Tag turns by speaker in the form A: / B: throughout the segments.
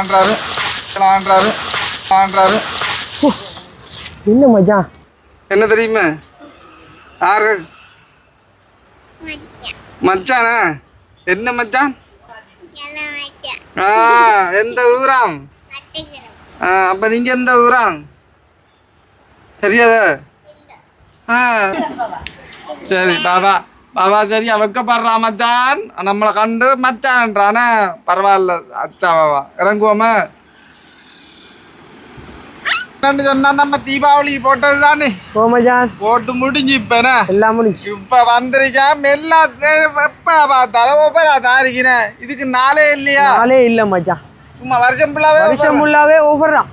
A: ஆன்றாரு. ஆன்றாரு. ஆன்றாரு.
B: என்ன மச்சான்
A: என்ன தெரியுமா? யாரு? மச்சானா? என்ன மச்சான்? ஆ எந்த ஊராம்? ஆ அப்ப நீங்க எந்த ஊராம்? தெரியாதா? ஆ. சரி பாபா. பாபா சரியா வெக்கப்படுறா மச்சான் நம்மளை கண்டு மச்சான்ன்றானே பரவாயில்ல அச்சா பாபா இறங்குவோமா சொன்னா நம்ம தீபாவளி போட்டது தானே போட்டு முடிஞ்சு இப்ப
B: எல்லாம் முடிஞ்சு
A: இப்ப வந்திருக்கேன் எல்லா எப்ப பார்த்தாலும் ஒவ்வொரு தான் இருக்கிறேன் இதுக்கு நாளே இல்லையா
B: நாளே இல்ல மச்சான்
A: சும்மா வருஷம் ஃபுல்லாவே
B: வருஷம் ஃபுல்லாவே ஓஃபர் தான்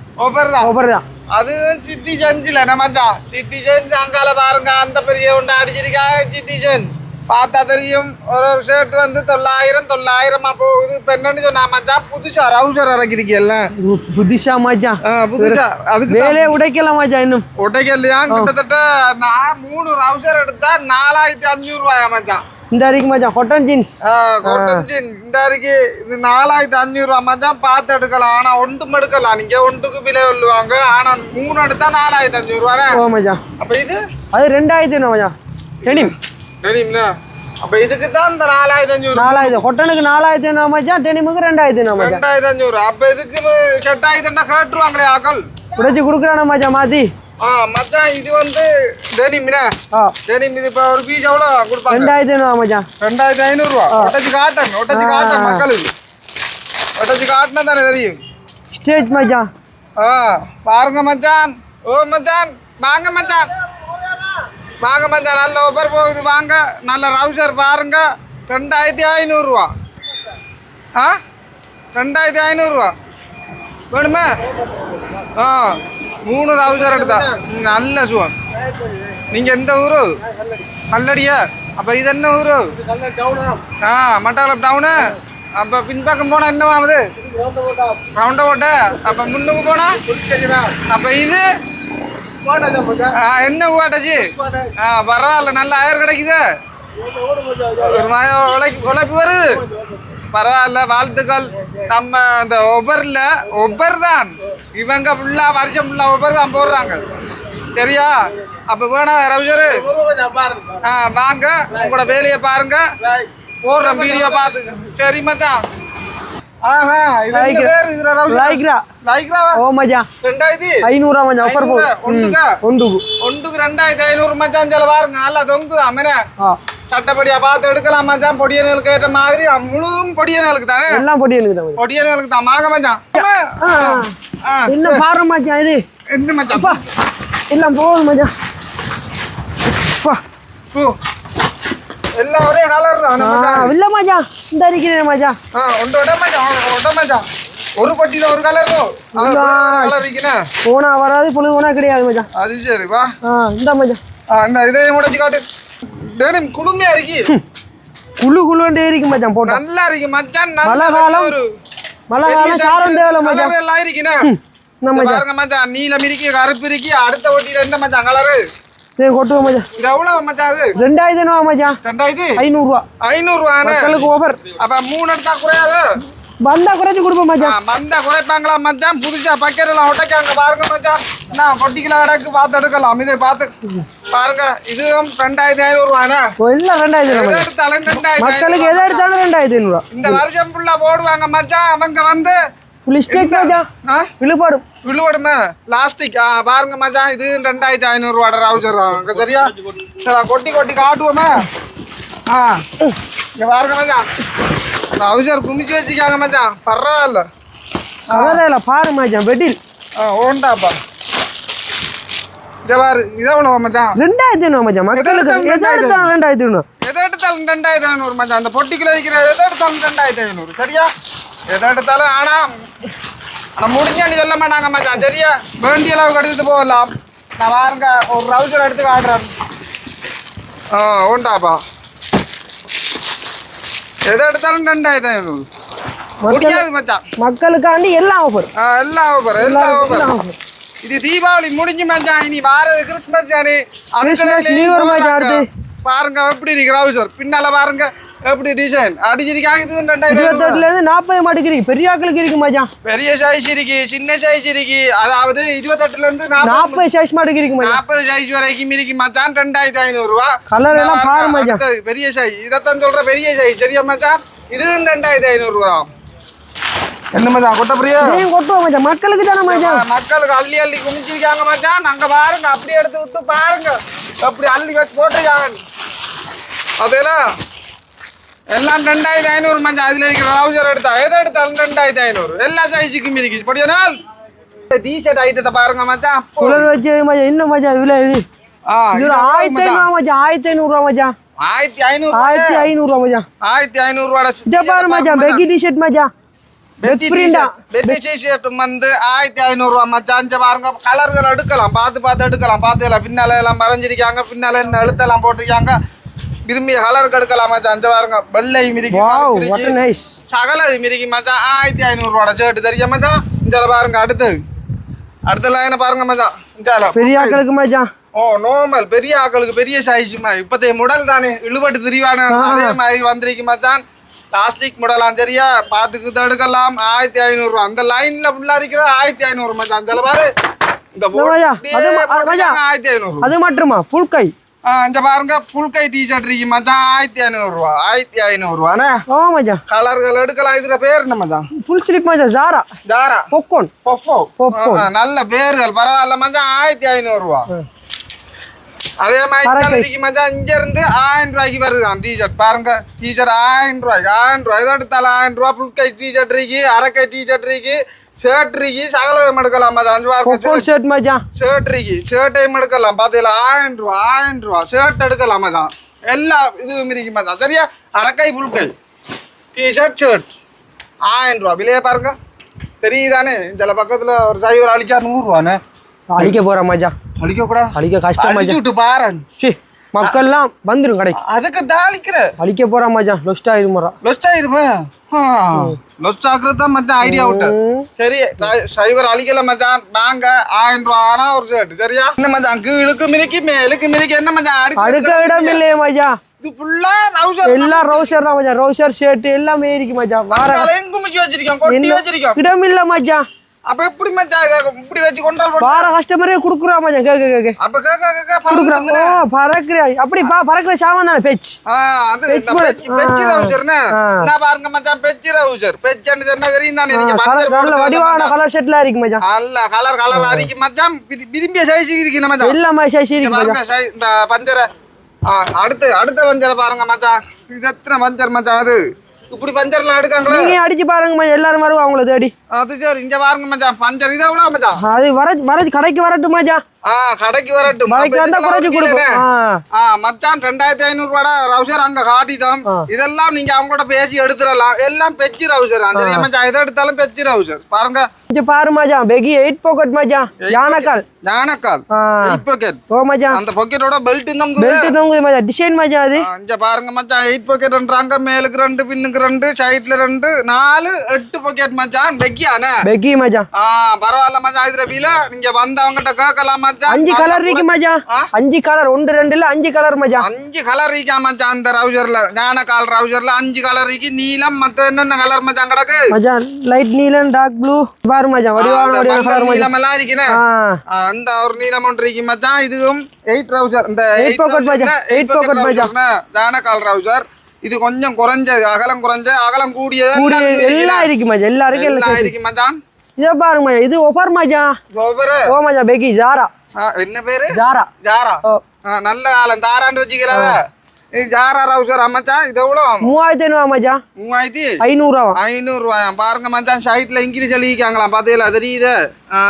A: தான்
B: ஓஃபர் தான்
A: அது சிட்டி செஞ்சுல நம்மச்சா சிட்டி செஞ்சு அங்கால பாருங்க அந்த பெரிய ஒன்று அடிச்சிருக்காங்க சிட்டி செஞ்சு பார்த்தா தெரியும். ஒரு ஒரு ஷர்ட் வந்து தொள்ளாயிரம் தொள்ளாயிரமா போகுது இப்போ என்னன்னு சொன்னா மச்சான் புதுசா ரவுசர் இறக்கிருக்கீல்ல
B: புதுசா மச்சான்.
A: புதுசா. அதுக்கு
B: வேலையே உடைக்கல மச்சான் இன்னும்.
A: உடைக்கலையா கிட்டத்தட்ட நான் மூணு ரவுசர் எடுத்தா நாலாயிரத்தி அஞ்சூறு ரூபாயா மச்சான்.
B: இந்த வரைக்கும் மச்சான் கொட்டன் ஜீன்ஸ்
A: காட்டன் ஜீன் இந்த அரிக்கு இது நாலாயிரத்தி அஞ்சூறு ரூபா மச்சான். பார்த்து எடுக்கலாம். ஆனா ஒன்றும் எடுக்கலாம். நீங்க ஒன்றுக்கு விலை சொல்லுவாங்க. ஆனா மூணு எடுத்தா நாலாயிரத்தி அஞ்சூறு ரூபா
B: மச்சான்.
A: அப்ப இது?
B: அது ரெண்டாயிரத்தி என்ன மச்சான். டெனிம்.
A: தெரியும்ல அப்ப இதுக்கு தான் இந்த நாலாயிரத்தி அஞ்சூறு
B: நாலாயிரத்தி கொட்டனுக்கு நாலாயிரத்தி என்ன மச்சான் டெனிமுக்கு ரெண்டாயிரத்தி மச்சான்
A: ரெண்டாயிரத்தி அஞ்சூறு அப்ப இதுக்கு ஷர்ட் ஆயிரத்தி கேட்டுருவாங்களே ஆக்கள்
B: உடைச்சு கொடுக்குறான மச்சான் மாத்தி.
A: ஆ மச்சான் இது வந்து டெனிம்னா டெனிம் இது இப்போ ஒரு பீஸ் எவ்வளோ கொடுப்பாங்க?
B: ரெண்டாயிரத்தி என்ன மச்சான்
A: ரெண்டாயிரத்தி ஐநூறுரூவா ஒட்டச்சு காட்டன் ஒட்டச்சு காட்டன் மக்களுக்கு ஒட்டச்சு காட்டினா தானே தெரியும்?
B: ஸ்டேஜ் மச்சான்.
A: ஆ பாருங்க மச்சான். ஓ மச்சான். வாங்க மச்சான். வாங்க மச்சான் நல்ல ஒப்பர் போகுது. வாங்க. நல்ல ரவுசர் பாருங்க. ரெண்டாயிரத்தி ஐநூறுரூவா ஆ? ரெண்டாயிரத்தி ஐநூறுரூவா வேணுமா? ஆ. மூணு ரவுசர் எடுத்தா. நல்ல சுவம் நீங்கள் எந்த ஊரு? கல்லடியா? அப்போ இது என்ன ஊரு? ஆ மட்டக்களப் டவுனு அப்போ பின்பக்கம் போனால் என்ன ஆகுது? ரவுண்ட ஓட்ட. அப்ப முன்னுக்கு போனா? அப்ப இது என்ன ஊட்டாச்சு ஆ பரவாயில்ல நல்ல அயர் கிடைக்குது. ஒரு உழைப்பு உழைப்பு வருது. பரவாயில்ல வாழ்த்துக்கள். நம்ம அந்த ஒவ்வொருல ஒவ்வொரு தான் இவங்க ஃபுல்லா வருஷம் ஃபுல்லா ஒவ்வொரு தான் போடுறாங்க. சரியா? அப்ப வேணாம் ரவிஜர். ஆ வாங்க. உங்களோட வேலையை பாருங்க. போடுற வீடியோ பார்த்து. சரி மச்சான்.
B: ஆ.
A: சட்டப்படியா பார்த்து எடுக்கலாம் மச்சான் பொடியனுக்கு ஏற்ற மாதிரி முழுதும் பொடியனுக்கு தானே?
B: எல்லாம் போட்டி எனக்கு தான்
A: பொடியனுக்கு தான். மாங்க மச்சான்.
B: என்ன பாரு மச்சான் இது?
A: என்ன மச்சான்?
B: எல்லாம் போகுது மச்சான். அப்பா.
A: பூ. எல்லாம் ஒரே கலர் தான்
B: இல்ல மச்சான் இந்த இருக்கிறேன் மச்சான்
A: ஆ விட மச்சான் ஒரு பட்டியில ஒரு கலர் கலர் இருக்கணும்
B: போனா வராது பொழுது போனா கிடையாது மச்சான்
A: அது சரி வா
B: ஆ இந்த மச்சான்
A: ஆ, இந்த இதையும் முடிச்சு காட்டு டேனிம் குளுமையா இருக்கு
B: குழு குழுண்டே இருக்கு மச்சான் போட்டா
A: நல்லா இருக்கு மச்சான் நல்ல
B: காலம்,
A: ஒரு
B: மழை காலம் சாரம் தேவையில்ல மச்சான்
A: எல்லாம் இங்க
B: மச்சான்
A: பாருங்க மச்சான் நீலம் இருக்கு கருப்பு இருக்கு அடுத்த ஒட்டியில என்ன மச்சான் கலரு
B: சரி கொட்டுவோம் மச்சான்.
A: இது எவ்வளவு மச்சான் அது?
B: ரெண்டாயிரத்தி ஐநூறுவா மச்சான்.
A: ரெண்டாயிரத்தி?
B: ஐநூறுரூவா
A: ஐநூறு ரூபாண்ணே
B: மக்களுக்கு ஓஃபர்
A: அப்ப மூணு எடுத்தா குறையாது?
B: வந்தா குறைச்சு கொடுப்போம் மச்சான்.
A: மந்தா குறைப்பாங்களா மச்சான்? புதுசா பக்கெட் எல்லாம் ஒட்டைக்காங்க பாருங்க மச்சான். என்ன பொட்டிக்கில அடக்கு பார்த்து எடுக்கலாம். இதை பார்த்து. பாருங்க இதுவும் ரெண்டாயிரத்தி ஐநூறு ரூபாண்ணே
B: ஓ, எல்லாம் ரெண்டாயிரத்தி ஐநூறு
A: எடுத்தாலும் ரெண்டாயிரத்தி
B: மக்களுக்கு எதை எடுத்தாலும் ரெண்டாயிரத்தி ஐநூறுவா.
A: இந்த வருஷம் ஃபுல்லா போடுவாங்க மச்சான். அவங்க வந்து
B: விழுப்பாடும்
A: விழுவடுமே லாஸ்டிக் பாருங்க மச்சான் இது ரெண்டாயிரத்தி ஐநூறுரூவா ரவுச்சர் அங்கே சரியா சரி கொட்டி கொட்டி காட்டுவோமே ஆ இங்க பாருங்க மச்சான் ரவுச்சர் குமிச்சு வச்சுக்காங்க மச்சான் பரவாயில்ல
B: அதான் பாரு மச்சான்
A: ஆ ஓண்டாப்பா பாரு இதை மச்சான்
B: ரெண்டாயிரத்தி ஐநூறு மச்சான் மக்களுக்கு எதை எடுத்தாலும் ரெண்டாயிரத்தி ஐநூறு
A: எதை எடுத்தாலும் ரெண்டாயிரத்தி ஐநூறு மச்சான் அந்த பொட்டிக்குள்ள வைக்கிற எதை எடுத்தாலும் ரெண்டாயிரத்தி ஐநூறு சரியா எதை எடுத்தாலும் ஆனா ஆனால் முடிஞ்சான்னு சொல்ல மாட்டாங்க மச்சான். சரியா? வேண்டிய அளவுக்கு எடுத்துட்டு போகலாம். நான் பாருங்க ஒரு ரவுசர் எடுத்து காட்டுறேன். ஆ உண்டாப்பா. எதை எடுத்தாலும் ரெண்டாயிரத்தி ஐநூறு முடியாது மச்சான்.
B: மக்களுக்காண்டி எல்லாம் ஆஃபர்
A: எல்லாம் ஓவர் எல்லாம்
B: offer.
A: இது தீபாவளி முடிஞ்சு மச்சான். இனி வாரது கிறிஸ்மஸ் ஜானி
B: அடுத்து.
A: பாருங்க எப்படி இருக்கு ரவுசர் பின்னால பாருங்க. எப்படி டிசைன் அடிச்சிருக்காங்க இது ரெண்டாயிரம்
B: இருபத்தெட்டுல இருந்து நாற்பது மாட்டுக்கு பெரிய ஆக்களுக்கு இருக்கு மச்சான்.
A: பெரிய சைஸ் இருக்கு சின்ன சைஸ் இருக்கு. அதாவது இருபத்தெட்டுல இருந்து நாற்பது
B: நாற்பது சைஸ் மாட்டுக்கு இருக்கு
A: நாற்பது சைஸ் வரைக்கும் இருக்கு மச்சான். ரெண்டாயிரத்தி ஐநூறு ரூபா.
B: கலர் எல்லாம் பாரு மச்சான்.
A: பெரிய சைஸ் இதைத்தான் சொல்ற பெரிய சைஸ் சரியா மச்சான்? இதுவும் ரெண்டாயிரத்தி ஐநூறு ரூபா. என்ன மச்சான் கொட்டப்பிரியா
B: இதையும் கொட்டுவோம் மச்சான். மக்களுக்கு தானே மச்சான்?
A: மக்களுக்கு அள்ளி அள்ளி குமிச்சிருக்காங்க மச்சான். அங்க பாருங்க அப்படி எடுத்து விட்டு பாருங்க. அப்படி அள்ளி வச்சு போட்டுருக்காங்க. அதெல்லாம் எல்லாம் ரெண்டாயிரத்தி ஐநூறு மச்சான் அதுல இருக்கிற ரவுசர் எடுத்தா. எதை எடுத்தாலும் ரெண்டாயிரத்தி ஐநூறு. எல்லா சைஸுக்கும் இருக்குது இப்படியா நாள் டிஷர்ட் ஐட்டத்தை பாருங்க மச்சான்.
B: குளர் வச்சு மச்சான் என்ன மச்சான் இவ்வளோ இது.
A: ஆ,
B: இது
A: இது
B: ஆயிரத்தி ஐநூறுவா மச்சான் ஆயிரத்தி மச்சான்.
A: ஆயிரத்தி ஐநூறு
B: ஆயிரத்தி ஐநூறுவா மச்சான்.
A: ஆயிரத்தி ஐநூறு ரூபாட
B: இதை பாரு மச்சான் பெக்கி டிஷர்ட்
A: டிஷர்ட் வந்து ஆயிரத்தி ஐநூறு ரூபா மச்சான். இங்க பாருங்க கலர்கள் எடுக்கலாம். பார்த்து பார்த்து எடுக்கலாம். பார்த்து எல்லாம் பின்னால எல்லாம் மறைஞ்சிருக்காங்க. பின்னால எழுத்தெல்லாம் போட்டிருக்காங்க. விரும்பிய கலருக்கு எடுக்கலாம் மச்சான் இங்க பாருங்க. வெள்ளை மிதிக்கு சகல மிதிக்கு மச்சான் ஆயிரத்தி ஐநூறு ரூபாட ஷர்ட் தெரியும் மச்சான் இந்த பாருங்க அடுத்தது. அடுத்த லைனை பாருங்க மச்சான் இந்த
B: பெரிய ஆக்களுக்கு மச்சான்
A: ஓ நார்மல் பெரிய ஆக்களுக்கு பெரிய சைஸ் இப்பத்தைய முடல் தானே. இழுபட்டு திரிவான. அதே மாதிரி வந்திருக்கு மச்சான். பிளாஸ்டிக் முடலாம் சரியா பார்த்துக்கு எடுக்கலாம் ஆயிரத்தி ஐநூறுரூவா அந்த லைன்ல ஃபுல்லா இருக்கிற ஆயிரத்தி ஐநூறு மச்சான். அந்த பாரு. இந்த
B: அது அது.
A: ஆயிரத்தி ஐநூறு.
B: அது மட்டுமா? ஃபுல் கை.
A: இந்த பாருங்க ஃபுல் கை டிஷர்ட் இருக்கு மச்சான். ஆயிரத்தி ஐநூறுரூவா ஆயிரத்தி ஐநூறுரூவாண்ணே
B: ஆ மச்சான்.
A: கலர்கள் எடுக்கலாம் இதுல பேர் என்ன மச்சான்?
B: ஃபுல் ஸ்லிப் மச்சான் ஜாரா
A: ஜாரா
B: பொக்கோன்
A: பொப்போ
B: பொப்போ.
A: ஆ, நல்ல பேர்கள் பரவாயில்ல மச்சான் ஆயிரத்தி ஐநூறுரூவா அதே மாதிரி. தலைக்கு மச்சான் இங்க இருந்து ஆயிரம் ரூபாய்க்கு வருது டிஷர்ட் பாருங்க டிஷர்ட் ஆயிரம் ரூபாய்க்கு ஆயிரம் ரூபாய். இதை எடுத்தாலும் ஆயிரம் ரூபாய் ஃபுல் கை டிஷர்ட் இருக்கு அரை கை டிஷர்ட் இருக்கு. ஷர்ட் இருக்கு சகலம் எடுக்கலாம். மச்சான் அஞ்சு பாருங்க
B: ஷர்ட் மச்சான்
A: ஷர்ட் இருக்கு. ஷர்ட்டையும் எடுக்கலாம். பார்த்தீங்களா ஆயிரம் ரூபா ஆயிரம் ரூபா. ஷர்ட் எடுக்கலாம் மச்சான் எல்லா இதுவும் இருக்கு மச்சான் சரியா? அரை கை ஃபுல் கை டிஷர்ட் ஷர்ட் ஆயிரம் ரூபா. விலையை பாருங்க. தெரியுதானே? இந்த பக்கத்துல ஒரு சைவர் அழிச்சா நூறுரூவாண்ணே
B: அழிக்க போறேன் மச்சான்
A: அழிக்க கூடாது
B: அழிக்க கஷ்டம்
A: அழிச்சு விட்டு பாரு
B: சி. மக்கள்லாம் வந்துரும் கடைக்கு.
A: அதுக்கு தாளிக்கிற.
B: அழிக்க போறான் மச்சான். லொஸ்ட் ஆயிரும் முறை
A: லொஸ்ட் ஆயிருமே? லொஸ்ட் ஆக்குறது தான் மச்சான் ஐடியா விட்டு சரி சைவர் அழிக்கல மச்சான். வாங்க ஆயிரம் ரூபா ஆனா ஒரு ஷர்ட் சரியா? என்ன மச்சான் கீழுக்கு மிதிக்கி மேலுக்கு மிதிக்கி என்ன மச்சான்?
B: அடுக்க இடம் இல்லையே மச்சான்.
A: இது ஃபுல்லா ரவுசர்
B: எல்லாம் ரவுசர் தான் மச்சான். ரவுசர் ஷர்ட் எல்லாமே இருக்கு மச்சான். வார
A: குமிச்சு வச்சிருக்கோம் கொட்டி
B: என்ன?
A: வச்சிருக்கோம்.
B: இடம் இல்ல மச்சான்.
A: அப்ப எப்படி மச்சான் இப்படி வச்சு கொண்டால்
B: வார கஸ்டமரே குடுக்குறா மச்சான். கேக்க கேக்க.
A: அப்ப கேக்க கேக்க
B: குடுக்குறான் ஓ பறக்குற. அப்படி பா பறக்குற சாமான் தானே பெச்
A: ஆ, அது இந்த. ரவுசர்னே.
B: ஆ.
A: நான் பாருங்க மச்சான், பெச்சு ரவுசர். பெச்சுன்னு சொன்னா தெரியும் தானே, நீங்க
B: நல்ல வடிவான. கலர் ஷர்ட்லாம் இருக்கு மச்சான்.
A: நல்ல கலர் கலர் அரிக்கு மச்சான். விரும்பிய சைஸ் இருக்கு நம்ம மச்சான்?
B: எல்லாமே சைஸ் இருக்கு மச்சான்.
A: இந்த பஞ்சரை. அடுத்து அடுத்த பஞ்சரை பாருங்க மச்சான். இது எத்தனை பஞ்சர் மச்சான் அது? இப்படி பஞ்சர்லாம் எடுக்காங்களே?
B: நீங்க அடிச்சு பாருங்க மச்சான் எல்லாரும் வருவா அவங்கள தேடி.
A: அது சரி இங்க பாருங்க மச்சான். பஞ்சர் இது எவ்வளவு மச்சான்?
B: அது வர வர கடைக்கு வரட்டும் மச்சான்.
A: கடைக்கு வரட்டும். மச்சான் ரெண்டாயிரத்தி ஐநூறு ரூபாடா ரவுசர் அங்க
B: ஆ.
A: இதெல்லாம் நீங்க அவங்களோட பேசி எடுத்துடலாம். எல்லாம் பெச்சு ரவுசர். தெரியும் மச்சான் எதை எடுத்தாலும் பெச்சு ரவுசர். பாருங்க.
B: பாரு மச்சான். பெகி எயிட் பாக்கெட் மச்சான். யானைக்கால்.
A: யானைக்கால். எயிட் பாக்கெட்
B: ஓ மச்சான்.
A: அந்த பாக்கெட்டோட பெல்ட் தொங்குது.
B: பெல்ட் தொங்குது மச்சான். டிசைன் மச்சான் அது.
A: ஆ, இங்க பாருங்க மச்சான். எயிட் பாக்கெட்ன்றாங்க மேலுக்கு ரெண்டு பின்னுக்கு ரெண்டு சைட்ல ரெண்டு நாலு எட்டு பாக்கெட் மச்சான். வெக்கியானே
B: பெக்கி மச்சான்.
A: ஆ பரவாயில்ல மச்சான். இதுல நீங்க வந்தவங்கிட்ட கேட்கலாம் மச்சான்.
B: அஞ்சு கலர் இருக்கு மச்சான்? அஞ்சு கலர் ஒன்று ரெண்டு இல்ல அஞ்சு கலர் மச்சான்.
A: அஞ்சு கலர் இருக்கா மச்சான் அந்த ரவுசர்ல ஞான கால் ரவுசர்ல அஞ்சு கலர் இருக்கு. நீலம் மத்த என்னென்ன கலர் மச்சான் கிடக்கு?
B: மச்சான் லைட் நீலன் டார்க் ப்ளூ பாரு மச்சான் வடிவான வடிவான கலர்
A: நீலம் எல்லாம் இருக்குனே அந்த ஒரு நீலம் ஒன்று இருக்கு மச்சான். இதுவும் எயிட் ரவுசர் இந்த
B: Eight pocket மச்சான். Eight pocket மச்சான்.
A: ஞான கால் ரவுசர் இது கொஞ்சம் குறைஞ்சது அகலம் குறைஞ்ச அகலம் கூடியது
B: கூடி
A: எல்லாத்துக்கும்
B: எல்லாம் இருக்கு மச்சான். எல்லாருக்கும்
A: எல்லாம் இருக்கு மச்சான்.
B: இதை பாருங்க மச்சான். இது ஒஃபர் மச்சான். ஓ மச்சான் பெக்கி ஜாரா
A: என்ன பேரு
B: ஜாரா
A: ஜாரா நல்ல காலம் தாராண்டு வச்சுக்கலாத இது ஜாரா ரவுசர் மச்சான் இது எவ்வளோ
B: மூவாயிரத்தி ஐநூறுவா மச்சான்
A: மூவாயிரத்தி
B: ஐநூறுவா
A: ஐநூறு பாருங்க மச்சான் சைட்ல இங்கிலீஷ் எழுதிக்காங்களாம் பார்த்தீங்களா தெரியுது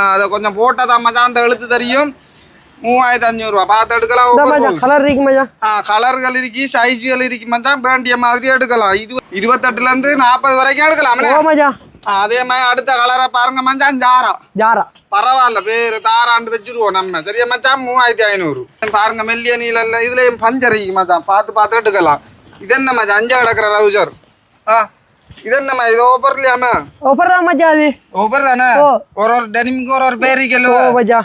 A: அதை கொஞ்சம் போட்டால் தான் மச்சான் அந்த எழுத்து தெரியும் மூவாயிரத்தி அஞ்சூறுவா பார்த்து எடுக்கலாம்
B: இந்த
A: ஒவ்வொரு
B: மச்சான் கலர் இருக்கு மச்சான்
A: ஆ கலர்கள் இருக்கு சைஸ்கள் இருக்கு மச்சான் வேண்டிய மாதிரி எடுக்கலாம் இது இருபத்தெட்டுல இருந்து நாற்பது வரைக்கும் எடுக்கலாம்
B: மச்சான்
A: அதே மாதிரி அடுத்த கலரை பாருங்க மச்சான் ஜாரா.
B: ஜாரா.
A: பரவாயில்ல பேர் தாராண்டு வச்சிருவோம் நம்ம. சரியா மச்சான்? மூவாயிரத்தி ஐநூறு. பாருங்க மெல்லிய நீல இதுலயும் பஞ்சரிக்கு மச்சான். பார்த்து பார்த்து எடுக்கலாம். இது என்ன மச்சான்? அஞ்சா கிடக்குற ரவுசர் ஆ?
B: ஆஃபர் தான் மச்சான் அது
A: ஓப்பர் தானே
B: ஓ.
A: ஒரு ஒரு டெனிமுக்கு ஒரு ஒரு பேர் இருக்கல்ல
B: ஓ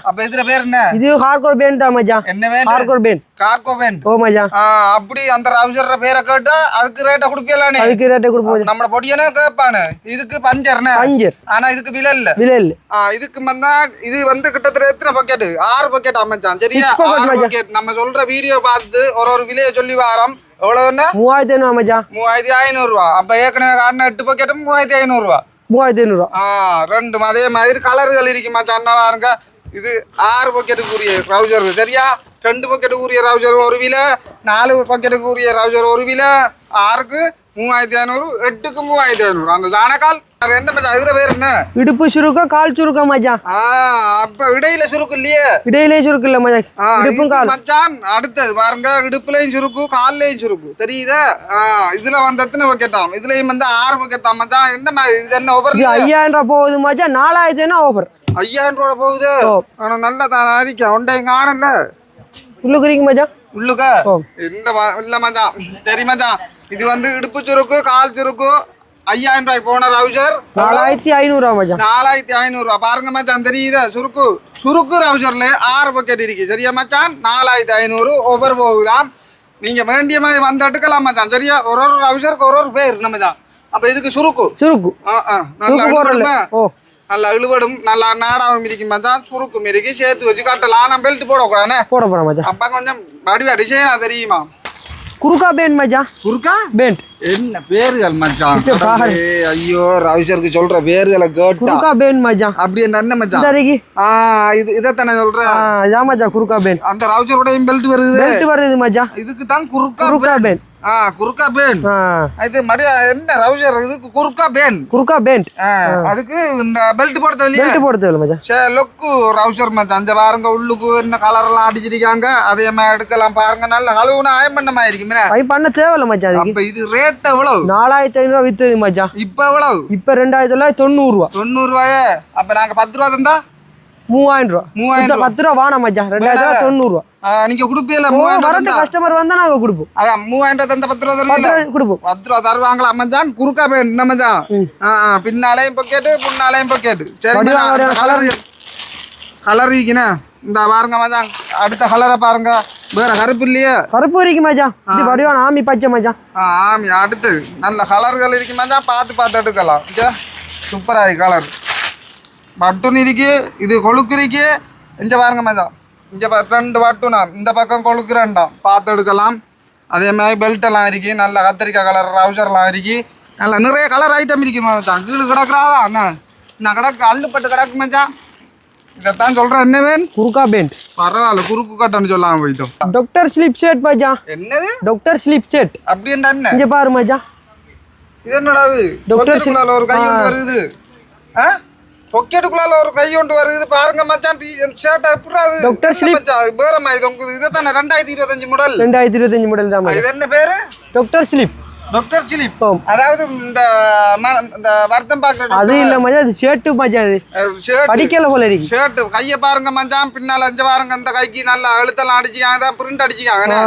A: அப்ப இதுல பேர் என்ன
B: இது ஹார்கோர் பேண்ட் தான் மச்சான்
A: என்ன வேணும்
B: ஹார்கோர் பேண்ட்
A: கார்கோ பேண்ட்
B: ஓ மச்சான்
A: அப்படி அந்த ரவுசர் பேரை கேட்டா அதுக்கு ரேட்டை கொடுக்கலானே
B: அதுக்கு ரேட்டை கொடுப்போம்
A: நம்ம பொடியனே கேட்பானு இதுக்கு பஞ்சர்னே
B: அஞ்சர்
A: ஆனா இதுக்கு விலை இல்ல
B: விலை இல்லை
A: இதுக்கு வந்தா இது வந்து கிட்டத்தட்ட எத்தனை பக்கெட் ஆறு பக்கெட் அமைச்சான் சரியா ஆறு. பக்கெட் நம்ம சொல்ற வீடியோ பார்த்து ஒரு ஒரு விலையை சொல்லி வாரம் எவ்வளவுன்னா?
B: மூவாயிரத்தி ஐநூறு மச்சான்.
A: மூவாயிரத்தி ஐநூறு ரூபா அப்ப ஏற்கனவே காட்டின எட்டு பக்கெட்டும் மூவாயிரத்தி ஐநூறு ரூபா
B: மூவாயிரத்தி ஐநூறுரூவா
A: ஆ ரெண்டும் அதே மாதிரி கலர்கள் இருக்கு மச்சான். பாருங்க. இது ஆறு பக்கெட்டுக்கு உரிய சரியா? ரெண்டு பக்கெட்டுக்கு உரிய ரவுஜர் ஒரு விலை நாலு பக்கெட்டுக்கு உரிய ரவுஜர் ஒரு விலை ஆறுக்கு மூவாயிரத்தி ஐநூறு எட்டுக்கு மூவாயிரத்தி ஐநூறு. அந்த ஜானக்கால் அது என்ன மச்சான் இதுல பேர் என்ன?
B: இடுப்பு சுருக்கம் கால் சுருக்கம் மச்சான்.
A: அப்ப இடையில சுருக்கு இல்லையே?
B: இடையிலே சுருக்கு இல்லை மச்சான். இடுப்பும் கால்.
A: மச்சான் அடுத்தது பாருங்க இடுப்புலயும் சுருக்கு கால்லயும் சுருக்கு. தெரியுதா? இதுல வந்து எத்தனை பக்கெட்டாம் இதுலயும் வந்து ஆறு பக்கெட்டாம் மச்சான். என்ன மா- இது என்ன
B: இது ஐயாயிரம் ரூபா போகுது மச்சான். நாலாயிரத்தி ஐநூறு ஆஃபர்
A: ஐயாயிரம் ரூபா போகுது. ஆனா நல்லா தான் அடிக்க ஒன்றையும் காணல
B: உள்ளுக்குறீங்க மச்சான்.
A: உள்ளுக்க? வ- இல்ல மச்சான். சரி மச்சான். இது வந்து இடுப்பு சுருக்கு கால் சுருக்கு. ஐயாயிரம் ரூபாய்க்கு போன ரவுசர்.
B: நாலாயிரத்தி ஐநூறுரூவா மச்சான்.
A: நாலாயிரத்தி ஐநூறு ரூபா பாருங்க மச்சான் தெரியுதா? சுருக்கு சுருக்கு ரவுசர்ல ஆறு பக்கெட் இருக்கு. சரியா மச்சான்? நாலாயிரத்தி ஐநூறு ஒவ்வொரு போகுதாம். நீங்க வேண்டிய மாதிரி வந்து எடுக்கலாம் மச்சான். சரியா? ஒரு ஒரு ரவுசருக்கு ஒரு ஒரு பேர் நம்ம தான் அப்ப இதுக்கு சுருக்கு.
B: சுருக்கு.
A: நல்லா இழுபடுமா? நல்லா இழுபடும். நல்லா நாடாவும் மிதிக்கும் மச்சான். சுருக்கு மிதிக்கி சேர்த்து வச்சு காட்டலாம். நான் பெல்ட் போடக்கூடாதுண்ணே
B: போட போகிறேன் மச்சான்.
A: அப்பா கொஞ்சம் வடிவா டிசைனா தெரியுமா?
B: குறுக்கா பேண்ட் மச்சான்.
A: குறுக்கா
B: பேண்ட்.
A: என்ன பேர்கள் மச்சான்? ஐயோ ரவுசருக்கு சொல்ற பேர்களை கேட்டா.
B: குறுக்கா பேண்ட் மச்சான்.
A: அப்படியே என்ன மச்சான்?
B: அறைக்கு
A: ஆ இது இதைத்தானே சொல்ற?
B: ஆ மச்சான் குறுக்கா பேண்ட்.
A: அந்த ரவுச்சரோடையும் பெல்ட் வருது.
B: பெல்ட் வருது மச்சான்.
A: இதுக்கு தான் குறுக்கா
B: குறுக்கா
A: பேன்
B: பேண்ட்.
A: குறுக்கா
B: ஆ.
A: இது மடியா என்ன ரவுச்சர் இதுக்கு குறுக்கா பேன்.
B: குறுக்கா பேண்ட்.
A: அதுக்கு இந்த பெல்ட் போட இல்லையா
B: பெல்ட் போட தேவையில்ல மச்சான்.
A: சே லொக்கு ரவுசர் மச்சான். அந்த பாருங்க உள்ளுக்கு என்ன கலர்லாம் அடிச்சிருக்காங்க. அதே மாதிரி எடுக்கலாம் பாருங்க. நல்ல அளவுனா ஆயம் பண்ண மாதிரி இருக்குமே.
B: பை பண்ண தேவையில்ல மச்சான்
A: அப்ப இது ரேட் எவ்வளவு?
B: நாலாயிரத்தி ஐநூறுரூவா வித்துது மச்சான்.
A: இப்ப எவ்வளவு?
B: இப்போ ரெண்டாயிரத்தி தொள்ளாயிரத்தி தொண்ணூறுரூவா
A: தொண்ணூறு ரூபாயே? அப்ப நாங்க பத்து ரூபா தந்தா?
B: மூவாயிரம் ரூபா.
A: மூவாயிரம்
B: பத்து ரூபா வாணா மச்சான் தொள்ளாயிரத்தி தொண்ணூறுரூவா
A: ஆ, நீங்க குடுப்பீல மூவாயிரம் ரூபா
B: வரட்டு கஸ்டமர் வந்தா நாங்க கொடுப்போம்.
A: அதான் மூவாயிரம் ரூபா தந்த பத்து ரூபா
B: ரூபா கொடுப்போம்.
A: பத்து ரூபா தருவாங்களா மச்சான்? குறுக்கா போய் என்ன மச்சான்.
B: ம்.
A: ஆ ஆ, பின்னாலையும் பொக்கெட்டு முன்னாலையும் பொக்கெட்டு சரி கலர் கலர் இந்த பாருங்க மச்சான். அடுத்த கலரை பாருங்க. வேற கருப்பு இல்லையே?
B: கருப்பு வரைக்கும் மச்சான். இது வடிவான ஆமி பச்சை மச்சான்.
A: ஆமி அடுத்து. நல்ல கலர்கள் இருக்கு மச்சான். பார்த்து பார்த்து எடுக்கலாம். சூப்பராக கலர் பட்டுன் இருக்கு இது கொழுக்கு இருக்கு இங்க பாருங்க மச்சான் இங்க ரெண்டு பட்டுனா இந்த பக்கம் கொழுக்கு ரெண்டாம் பார்த்து எடுக்கலாம் அதே மாதிரி பெல்ட் எல்லாம் இருக்கு நல்ல கத்திரிக்காய் கலர் ரவுசர்லாம் இருக்கு நல்ல நிறைய கலர் ஐட்டம் இருக்கு மச்சான் கீழே கிடக்குறாதா அண்ணா நான் கிடக்கு அள்ளுப்பட்டு கிடக்கு மச்சான் இதைத்தான் சொல்கிறேன் என்ன வேணும்
B: குறுக்கா பேண்ட்
A: பரவாயில்ல குறுக்கு கட்டன்னு சொல்லாம போயிட்டோம்
B: டாக்டர் ஸ்லிப் ஷர்ட் மச்சான்
A: என்னது
B: டாக்டர் ஸ்லிப் ஷர்ட்
A: அப்படின்டா என்ன
B: இங்க பாரு மச்சான்
A: இது என்னடா பொக்கெட்டுக்குள்ளால ஒரு கை வருது ஆ பொக்கெட்டுக்குள்ளால ஒரு கை ஒன்று வருது. பாருங்க மச்சான் ஷர்ட் எப்படி அது இது என்ன மச்சான் இது உங்களுக்கு இது தானே ரெண்டாயிரத்தி இருபத்தஞ்சு மாடல்
B: ரெண்டாயிரத்தி இருபத்தஞ்சு மாடல் தான்
A: இது என்ன பேரு?
B: Doctor slip
A: doctor slip. அதாவது இந்த ம- இந்த வருத்தம் பார்க்குற
B: அது இல்ல மச்சான் அது ஷர்ட் மச்சான் அது
A: ஷர்ட்
B: படிக்கல போல இருக்கு.
A: ஷர்ட் கையை பாருங்க மச்சான் பின்னால அஞ்சு பாருங்க இந்த கைக்கு நல்லா எழுத்தெல்லாம் அடிச்சிக்காங்க பிரிண்ட் அடிச்சிக்காங்க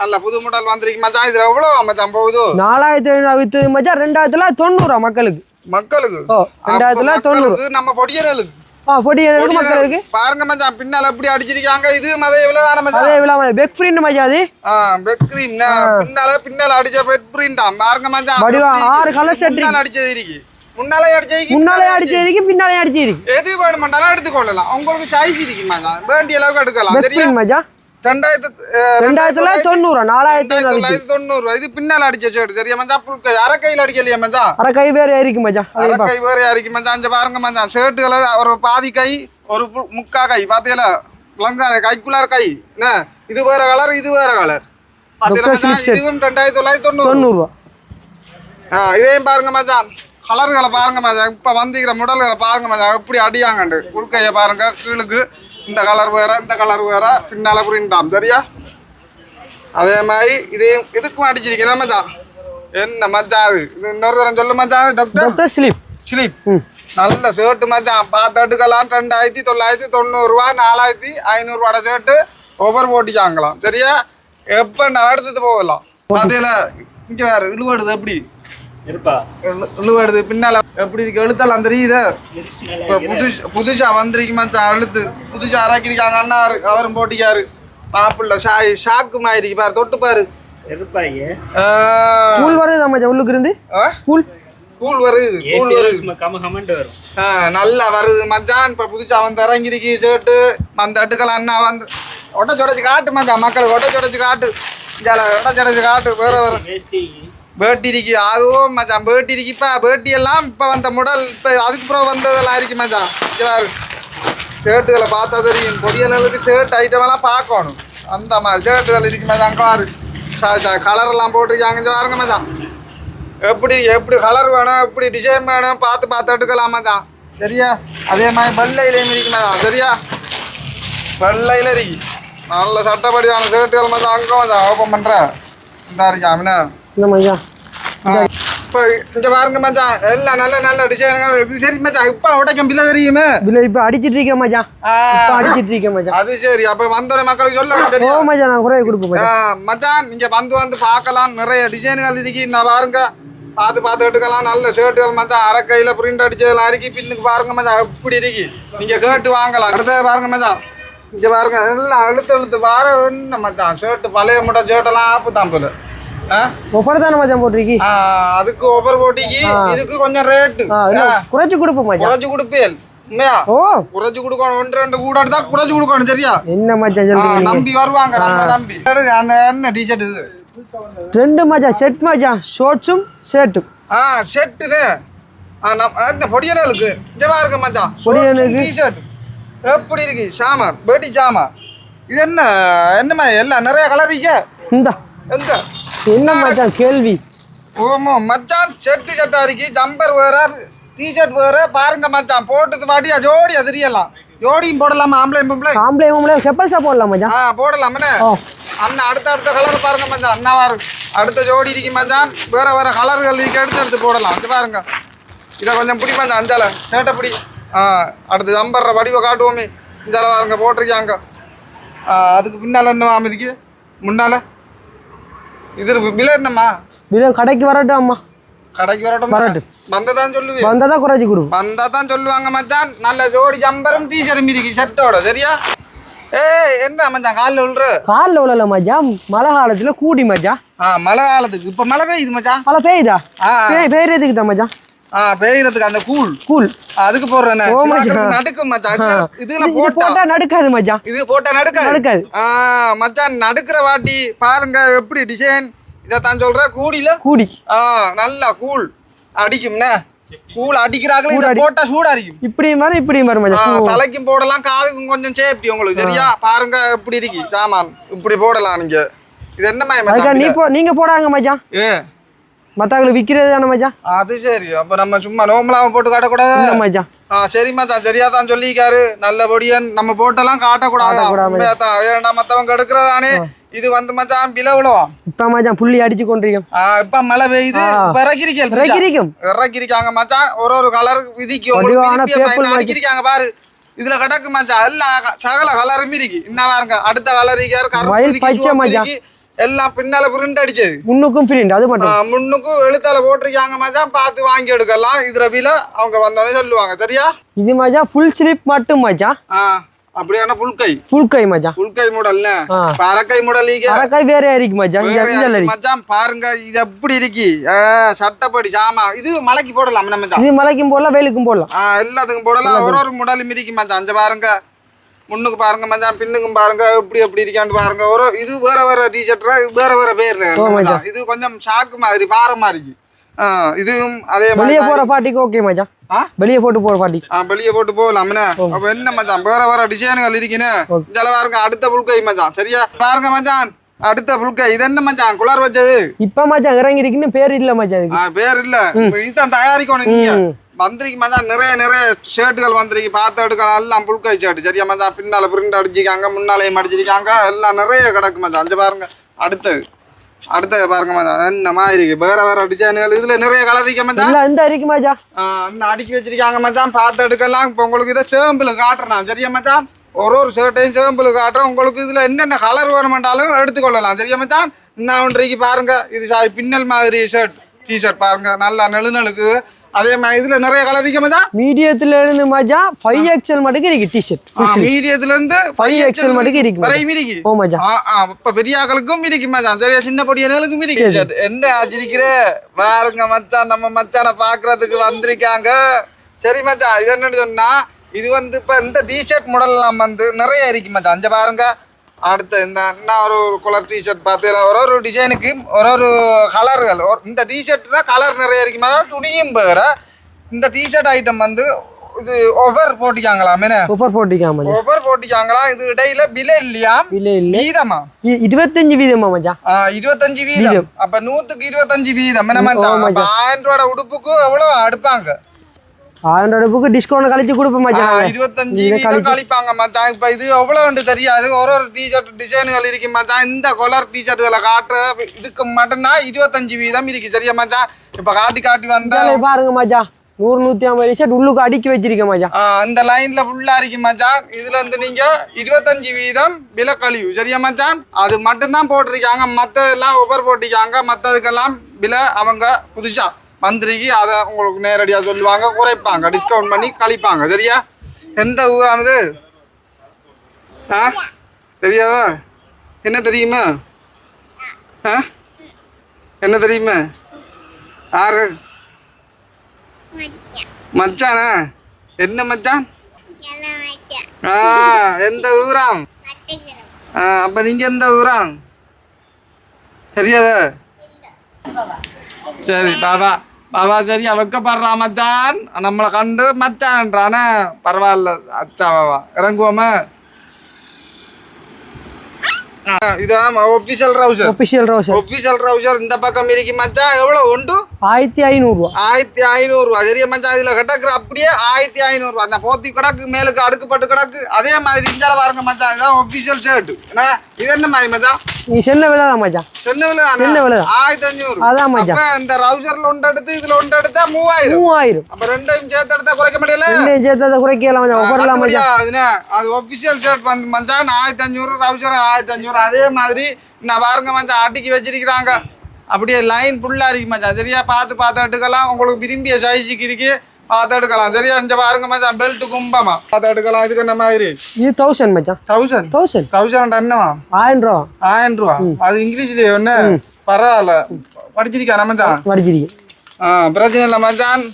A: நல்ல புது மாடல் வந்திருக்கு மச்சான் இதுல எவ்வளோ மச்சான் போகுது?
B: நாலாயிரத்தி ஐநூறுவா வித்துது மச்சான் ரெண்டாயிரத்தி தொள்ளாயிரத்தி தொண்ணூறுவா மக்களுக்கு.
A: மக்களுக்கு.
B: ஓ ரெண்டாயிரத்தி தொள்ளாயிரத்தி தொண்ணூறு.
A: நம்ம பொடியர்களுக்கு
B: ஆ பொடி எனக்கு மக்களுக்கு.
A: பாருங்க மச்சான் பின்னால எப்படி அடிச்சிருக்காங்க இது மத எவ்வளவு தானே மச்சான்.
B: அதே பெக் மச்சான்
A: ஆ கிரீம் பின்னால பின்னால அடிச்ச பிரிண்டா பாருங்க மச்சான்
B: வடிவா ஆறு
A: முன்னால அடிச்சது இருக்கு. முன்னாலே அடிச்சது
B: முன்னாலே அடிச்சு இருக்கு பின்னாலே அடிச்சு இருக்கு.
A: எது வேணுமெண்டாலும் எடுத்துக்கொள்ளலாம். உங்களுக்கு சைஸ் இருக்கு மச்சான். வேண்டிய அளவுக்கு எடுக்கலாம்.
B: பெக் மச்சான். தொண்ணூறு நாலாயிரத்தி.
A: இது பின்னால அடிச்ச ஷர்ட் சரியா மச்சான்? புல் கை அரை கையில் அடிக்கலையா மச்சான்?
B: அரை கை வேற இருக்கு மச்சான். அதே
A: அரை
B: பா.
A: கை வேற யாருக்கு மச்சான். அஞ்சு பாருங்க மச்சான். ஷர்ட்டுகளை ஒரு பாதி கை ஒரு முக்கா கை. பாத்தீங்களா? கைக்குள்ளார கை என்ன? இது வேற கலர் இது வேற கலர். இதுவும் ரெண்டாயிரத்தி தொள்ளாயிரத்தி தொண்ணூறு. ஆ இதையும் பாருங்க மச்சான். கலர்களை பாருங்க மச்சான். இப்ப வந்திக்கிற முடல்களை பாருங்க மச்சான். எப்படி அடியாங்கண்டு. உள்கைய பாருங்க கீழுக்கு. இந்த கலர் வேற இந்த கலர் வேற பின்னால புரிந்தாம் சரியா? அதே மாதிரி இதையும் இதுக்கும் அடிச்சிருக்கேன் மச்சான்? என்ன மச்சான் அது இது இன்னொரு தரம் சொல்லு மச்சான் டாக்டர்
B: டாக்டர் ஸ்லிப்
A: நல்ல ஷர்ட் மச்சான். பார்த்து எடுக்கலாம். ரெண்டாயிரத்தி தொள்ளாயிரத்தி தொண்ணூறுரூவா நாலாயிரத்தி ஐநூறுரூவாட ஷர்ட்டு ஒவ்வொரு போட்டிக்காங்களாம் சரியா? எப்போ நான் எடுத்துட்டு போகலாம்? அதில் இங்கே வேறு இழுபடுது எப்படி?
C: இருப்பா.
A: பின்னால எப்படி இதுக்கு எழுத்தலாம் தெரியுது? இப்ப புதுசு புதுசா வந்திருக்கு மச்சான் அழுத்து புதுசா இறக்கிருக்காங்க அண்ணா அவரும் போட்டிக்காரு. மாப்பிள்ள ஷாய் ஷாக்கு மாதிரி பாரு தொட்டு பாரு.
B: கூழ் வருதா மச்சான் உள்ளுக்கு இருந்து? கூழ்?
A: கூழ் வருது
C: ஏசி
A: வருது.
C: சும்மா கம கமண்டு வரும்.
A: ஆ, நல்லா வருது மச்சான். இப்ப புதுசா வந்து இறங்கிருக்கு ஷர்ட்டு. அந்த அடுக்கலாம் அண்ணா வந்து ஒட்டச்சு உடச்சு காட்டு மச்சான் மக்களுக்கு ஒட்டச்சு உடச்சு காட்டு. இதால ஒட்டச்சு உடச்சு காட்டு வேற வேற.
C: வேஷ்டி
A: அதுவும் மச்சான். பேட்டி இப்போ பேட்டியெல்லாம் இப்போ எல்லாம் வந்த முடல் இப்போ அதுக்கு அப்புறம் வந்ததெல்லாம் இருக்கு மச்சான். இங்க ஷர்ட்டுகளை பார்த்தா தெரியும். பொடியலுக்கு ஷர்ட் ஐட்டமெல்லாம் பார்க்கணும். அந்த மாதிரி ஷர்ட்டுகள் இருக்கு மச்சான். காரு கலரெல்லாம் போட்டிருக்காங்க பாருங்க மச்சான். எப்படி எப்படி கலர் வேணும் எப்படி டிசைன் வேணும் பார்த்து பார்த்து எடுக்கலாம் மச்சான். சரியா? அதே மாதிரி வெள்ளையிலையும் இருக்கு மச்சான். சரியா? வெள்ளையில இருக்கு. நல்ல சட்டப்படியான ஷர்ட்டுகள் மச்சான். அங்கே மச்சான் ஓப்பன் பண்ணுறேன் இந்த இருக்கா அவனா
B: இந்த மச்சான்
A: இப்போ இந்த பாருங்க மச்சான் எல்லாம் நல்ல நல்ல டிசைனுங்க இது சரி மச்சான் இப்போ உடைக்கும் பிள்ளை தெரியுமே?
B: இதுல இப்ப அடிச்சிட்டு இருக்கேன் மச்சான் இப்ப அடிச்சிட்டு இருக்கேன் மச்சான்
A: அது சரி அப்போ வந்தோடனே மக்களுக்கு சொல்ல
B: ஓ மச்சான் நான் குறைய கொடுப்பேன் மச்சான்
A: வந்து வந்து பார்க்கலாம். நிறைய டிசைனுகள் இதுக்கு நான் பாருங்க. பார்த்து பார்த்து எடுக்கலாம். நல்ல ஷர்ட்டுகள் மச்சான் அரை கையில பிரிண்ட் அடிச்சதெல்லாம் இருக்கு பின்னுக்கு பாருங்க மச்சான் எப்படி இருக்கு. நீங்க கேட்டு வாங்கலாம். அடுத்தது பாருங்க மச்சான் இங்க பாருங்க எல்லாம் அழுத்து அழுத்து வார என்ன மச்சான் ஷர்ட் பழைய முட்டை ஷர்ட்டெல்லாம் ஆப்பு தான் போல. ஆ?
B: ஒப்பரை தானே மச்சான் போட்டிருக்கி
A: அதுக்கு ஒவ்வொரு போட்டிக்கு இதுக்கு கொஞ்சம்
B: இன்னும் குறைச்சு கொடுப்போம் மச்சான்
A: குறைச்சு கொடுப்பேன். உண்மையா?
B: ஓ.
A: குறைச்சு கொடுக்கணும் ஒன்று ரெண்டு கூட எடுத்தா குறைச்சு கொடுக்கணும் சரியா?
B: என்ன மச்சான் சொல்றீங்க?
A: நம்பி வருவாங்க நம்ம நம்பி. அந்த என்ன டிஷர்ட் இது?
B: ரெண்டு மச்சான் செட் மச்சான் ஷோர்ட்ஸும் ஷர்ட்டும்
A: ஆ ஷர்ட்டுல ஆ நம் இந்த பொடியனுக்கு இங்கவா இருக்கு மச்சான்
B: பொடியனுக்கு?
A: டிஷர்ட் எப்படி இருக்கு? சாமான் பேட்டி சாமான். இது என்ன என்னம்மா எல்லாம் நிறைய கலர் இருக்கு.
B: இந்த.
A: எங்க?
B: என்ன மச்சான் கேள்வி?
A: ஓமோ மச்சான் ஷர்ட் ஷர்ட்டா இருக்கு ஜம்பர் வேற டிஷர்ட் வேற பாருங்க மச்சான் போட்டது வாட்டியா ஜோடியா தெரியலாம். ஜோடியும் போடலாமா ஆம்பளை பொம்பளை
B: ஆம்பளை ஆம்பளை செப்பல்ஸா போடலாம் மச்சான்?
A: ஆ போடலாமே அண்ணா அடுத்த அடுத்த கலர் பாருங்க மச்சான் அண்ணா வாரு அடுத்த ஜோடி இருக்கு மச்சான். வேற வேற கலர்கள் இருக்கு எடுத்து எடுத்து போடலாம். இது பாருங்க. இதை கொஞ்சம் பிடி மச்சான் அஞ்சால சேட்டை பிடி. ஆ அடுத்து ஜம்பர்ற வடிவை காட்டுவோமே. இஞ்சால பாருங்க போட்டிருக்காங்க. அதுக்கு பின்னால என்ன மாமி இருக்கு முன்னால? இது விலை என்னம்மா?
B: விலை கடைக்கு வரட்டும் அம்மா.
A: கடைக்கு வரட்டும்.
B: வரட்டும்.
A: வந்ததான் சொல்லுவேன்.
B: வந்தா தான் குறைச்சி கொடுப்போம்
A: வந்தா தான் சொல்லுவாங்க மச்சான். நல்ல ஜோடி ஜம்பரும் டிஷர்ட் இருக்கு ஷர்ட்டோட சரியா? ஏய் என்ன மச்சான் காலில் விழுற
B: காலில் விழல மச்சான். மழை காலத்துல கூடி மச்சான்.
A: ஆ மழை காலத்துக்கு. இப்போ மழை பெய்யுது மச்சான்.
B: மழை பெய்யுதா?
A: ஆ.
B: பெய் பெய்யறதுக்கு தான் மச்சான்.
A: ஆ பெய்யறதுக்கு அந்த கூழ்.
B: கூல்
A: அதுக்கு போடுறேன். நடுக்கும் மச்சான். இது- இதுல
B: இது
A: போட்டா.
B: நடுக்காது மச்சான்.
A: இது போட்டா நடுக்காது.
B: நடுக்காது.
A: மச்சான் நடுக்கிற வாட்டி பாருங்க எப்படி டிசைன் இதைத்தான் சொல்ற கூடியில
B: கூடி.
A: ஆ நல்லா கூழ் அடிக்கும்ண்ணே கூழ் அடிக்கிறாங்களே இதை
B: கூழ்
A: போட்டா சூடா அடிக்கும்
B: இப்படி மாதிரி இப்படி மாதிரி மச்சான்
A: தலைக்கும் போடலாம் காதுக்கும் கொஞ்சம் சேஃப்டி உங்களுக்கு சரியா? பாருங்க எப்படி இருக்கு. சாமான் இப்படி போடலாம் நீங்க. இது என்ன
B: போ நீங்க போடாங்க மச்சான்.
A: ஏ
B: மத்தாங்களுக்கு விக்கிறது தானே மச்சான்
A: அது சரி. அப்ப நம்ம சும்மா நோம்பலாம போட்டு காட்டக்கூடாது.
B: மச்சான்
A: ஆ சரி மச்சான் சரியா தான் சொல்லிக்காரு நல்லபடியா நம்ம போட்டெல்லாம் காட்டக்கூடாது? ஏன்னா மத்தவங்க எடுக்கிறதானே இது வந்து மச்சான் பிளவுளோம்
B: இப்ப மச்சான் புள்ளி அடிச்சு கொண்டிருக்கோம்.
A: இப்ப மழை பெய்யுது. இறக்கிருக்கேன்
B: இறக்கிருக்கும்.
A: இறக்கிருக்காங்க மச்சான். ஒரு ஒரு கலர் விதிக்கு
B: வடிவான
A: உங்களுக்கு
B: purple
A: விதிப்பு
B: மாதிரி.
A: அடிக்கிருக்காங்க பாரு. இதுல கிடக்கு மச்சான். எல்லாம் க- சகல கலரும் இருக்கு என்ன பாருங்க அடுத்த கலர் இருக்காரு
B: பச்சை மச்சான்.
A: எல்லாம் பின்னால பிரிண்ட் அடிச்சது.
B: முன்னுக்கும் ஃப்ரீண்ட் அது மட்டும்.
A: முன்னுக்கும் எழுத்தால போட்டிருக்காங்க மச்சான். பார்த்து வாங்கி எடுக்கலாம். இதுல வில அவங்க வந்தோடனே சொல்லுவாங்க. சரியா?
B: இது மச்சான் ஃபுல் ஸ்லிப் மட்டும் மச்சான்.
A: அப்படியான புல்கை
B: ஃபுல் கை மச்சான்.
A: புல்கை முடல்ல
B: ஆ.
A: பறக்கை முடல் இங்க.
B: அரக்காய் வேற இருக்கு மச்சான். இங்க
A: மச்சான். பாருங்க இது எப்படி இருக்கு? சட்டப்படி சாமா. இது மலைக்கு போடலாம் நம்ம மச்சான்.
B: இது மலைக்கும் போடலாம் வெயிலுக்கும் போடலாம்.
A: எல்லாத்துக்கும் போடலாம். ஒரு ஒரு முடலும் மிதிக்கும் மச்சான். அஞ்சு பாருங்க. முன்னுக்கு பாருங்க மச்சான் பின்னுக்கும் பாருங்க எப்படி எப்படி இருக்கான்னு பாருங்க. ஒரு இது வேற வேற டிஷர்ட் வேற வேற பேர்ல. இது கொஞ்சம் ஷாக்கு மாதிரி பாரமா இருக்கு. இதுவும் அதே மாதிரி
B: வெளியே. போற பாட்டிக்கு ஓகே மச்சான்? வெளியே போட்டு போற பாட்டி.
A: வெளியே போட்டு போகலாம்ண்ணே அப்ப என்ன மச்சான்? வேற வேற டிசைனுகள் இருக்குன்னு.
B: ஓகே.
A: இதுல பாருங்க அடுத்த புல்கை மச்சான். சரியா? பாருங்க மச்சான். அடுத்த புல்கை. இது என்ன மச்சான்? குளர் வச்சது?
B: இப்ப மச்சான் இறங்கி இருக்குன்னு பேர் இல்ல மச்சான்
A: பேர் இல்ல. இதுதான் தயாரிக்கணும் நீங்க.
B: ம்.
A: மந்திரிக்கு மச்சான் நிறைய நிறைய ஷர்ட்டுகள் வந்திருக்கு பார்த்து எடுக்கலாம் எல்லாம் புல்கை ஷர்ட் சரியா மச்சான் பின்னால பிரிண்ட் அடிச்சிருக்காங்க முன்னாலையும் அடிச்சிருக்காங்க எல்லாம் நிறைய கிடக்கு மச்சான் அஞ்சு பாருங்க. அடுத்தது. அடுத்தது பாருங்க மச்சான் என்னமா இருக்கு? வேற வேற டிசைனுகள் இதுல நிறைய கலர் இருக்கு மச்சான்
B: இந்த மச்சான்
A: அடுக்கி வச்சிருக்காங்க மச்சான் பார்த்து எடுக்கலாம். இப்போ உங்களுக்கு இதை சேம்பிள் காட்டுறேன். சரியா மச்சான் ஒரு ஒரு ஷர்ட்டையும் சேம்பிள் காட்டுறேன். உங்களுக்கு இதில் என்னென்ன கலர் வேணுமென்றாலும் எடுத்துக்கொள்ளலாம். சரியா மச்சான் இன்னும் ஒன்றைக்கு பாருங்க. இது பின்னல் மாதிரி ஷர்ட் டிஷர்ட் பாருங்க. நல்லா நெழுநழுக்கு அதே மாதிரி இதுல நிறைய கலர் இருக்க மச்சான்.
B: மீடியத்துல இருந்து மச்சான் ஃபைவ் எக்ஸ்எல் மட்டும் இருக்கு டிஷர்ட்
A: மீடியத்துல இருந்து
B: 5XL மட்டும் இருக்கு
A: வரை மிதிக்கு
B: ஓ மச்சான்
A: ஆ, இப்ப பெரிய ஆக்களுக்கும் மிதிக்கு மச்சான் சரியா சின்ன மிதிக்கு சார் என்ன ஆச்சிருக்கிற? பாருங்க மச்சான் நம்ம மச்சானை பாக்குறதுக்கு வந்திருக்காங்க. சரி மச்சான் இது என்னன்னு சொன்னா இது வந்து இப்ப இந்த டிஷர்ட் மாடல்லாம் வந்து நிறைய இருக்கு மச்சான் அஞ்ச பாருங்க. அடுத்து இந்த நான் ஒரு கலர் டிஷர்ட் பார்த்தேன் ஒரு ஒரு டிசைனுக்கு ஒரு ஒரு கலர்கள் இந்த டிஷர்ட்னா கலர் நிறைய இருக்கு மச்சான் துணியும் வேற. இந்த டிஷர்ட் ஐட்டம் வந்து இது ஒவ்வொரு போட்டிக்காங்களாம் என்ன?
B: சூப்பர் போட்டிருக்கான் மச்சான்
A: ஒவ்வொரு போட்டிக்காங்களா இது இடையில விலை இல்லையா?
B: இல்ல இல்ல.
A: வீதமா?
B: இருபத்தஞ்சு வீதமா மச்சான்?
A: ஆ, இருபத்தஞ்சு வீதம். அப்ப நூத்துக்கு இருபத்தஞ்சு வீதம் என்ன ஆயிரம் ரூபாய் உடுப்புக்கு எவ்வளவு அடுப்பாங்க?
B: ஆயிரம் ரூபாய்க்கு டிஸ்கவுண்ட் கழிச்சு கொடுப்போம் மச்சான்.
A: இருபத்தஞ்சு கழிப்பாங்க மச்சான். இப்ப இது எவ்வளவு தெரியாது. ஒரு ஒரு டிஷர்ட் டிசைன்கள் இருக்கு மச்சான். இந்த கலர் டிஷர்ட்டுகளை காட்டுற இதுக்கு மட்டும்தான் இருபத்தஞ்சு வீதம் இருக்கு சரியா மச்சான்? இப்ப காட்டி காட்டி வந்தா
B: பாருங்க மச்சான். நூறு நூத்தி ஐம்பது டிஷர்ட் உள்ளுக்கு அடுக்கி வச்சிருக்கேன் மச்சான்.
A: அந்த லைன்ல ஃபுல்லா இருக்கு மச்சான். இதுல இருந்து நீங்க இருபத்தஞ்சு வீதம் விலை கழிவு சரியா மச்சான்? அது மட்டும்தான் போட்டிருக்காங்க. மத்த எல்லாம் ஒவ்வொரு போட்டிருக்காங்க. மத்ததுக்கெல்லாம் விலை அவங்க புதுசா மந்திரிக்கு அதை உங்களுக்கு நேரடியாக சொல்லுவாங்க குறைப்பாங்க டிஸ்கவுண்ட் பண்ணி கழிப்பாங்க. சரியா? எந்த ஊரானது ஆ? தெரியாதா? என்ன தெரியுமா? ஆ? என்ன தெரியுமா? யாரு? மச்சானா? என்ன மச்சான்? ஆ எந்த ஊராம் ஆ அப்போ நீங்கள் எந்த ஊராம் தெரியாதா? சரி பாபா. பாபா சரி வெக்கப்படுறா மச்சான் நம்மளை கண்டு மச்சான்ன்றானே பரவாயில்ல அச்சா பாபா இறங்குவோமா ஒபிஷியல்
B: ஒபிஷியல்
A: ஒபிஷியல் இந்த பக்கம் இருக்கு மச்சான் எவ்வளவு உண்டு
B: ஆயிரத்தி ஐநூறுரூவா
A: ஆயிரத்தி ஐநூறுரூவா சரியா மச்சான் இதுல கிடக்குற அப்படியே ஆயிரத்தி ஐநூறுரூவா அந்த போத்தி கிடக்கு மேலுக்கு அடுக்குப்பட்டு கிடக்கு அதே மாதிரி இஞ்சால பாருங்க மச்சான் இதுதான் ஒபிஷியல் ஷர்ட் என்ன இது என்ன மாதிரி மச்சான்
B: நீ சின்ன விலை தான் மச்சான்
A: சொன்ன விலை
B: சின்ன விலை தான்.
A: ஆயிரத்தி அஞ்சூறு
B: அதான் மச்சான்.
A: இந்த ரவுசர்ல ஒன்று எடுத்து இதுல ஒன்று எடுத்தா மூவாயிரம்
B: மூவாயிரம்
A: அப்ப ரெண்டையும் சேர்த்து எடுத்தா குறைக்க முடியல
B: ரெண்டையும் சேர்த்து குறைக்கலாம் மச்சான் மச்சான்?
A: அது ஒபிஷியல் ஷர்ட் வந்து மச்சான் ஆயிரத்தி அஞ்சூறு ரவுசர் ஆயிரத்தி அஞ்சூறு அதே மாதிரி நான் பாருங்க மச்சான் அடுக்கி வச்சிருக்கிறாங்க. அப்படியே லைன் ஃபுல்லா இருக்கு மச்சான். சரியா? பார்த்து பார்த்து எடுக்கலாம். உங்களுக்கு விரும்பிய சைஸுக்கு இருக்கு. பார்த்து எடுக்கலாம். சரியா? இந்த பாருங்க மச்சான் பெல்ட் கும்பமா. பார்த்து எடுக்கலாம். இதுக்கு என்ன மாதிரி?
B: இது தௌசண்ட் மச்சான்.
A: தௌசண்ட்
B: தௌசண்ட்
A: தௌசண்ட் என்னவா
B: ஆயிரம் ரூபா.
A: ஆயிரம் ரூபா? அது இங்கிலீஷ்லயே ஒண்ணு பரவாயில்ல. படிச்சிருக்கா மச்சான்?
B: வடிச்சிருக்கேன்
A: ஆ பிரச்சனை இல்லை மச்சான்.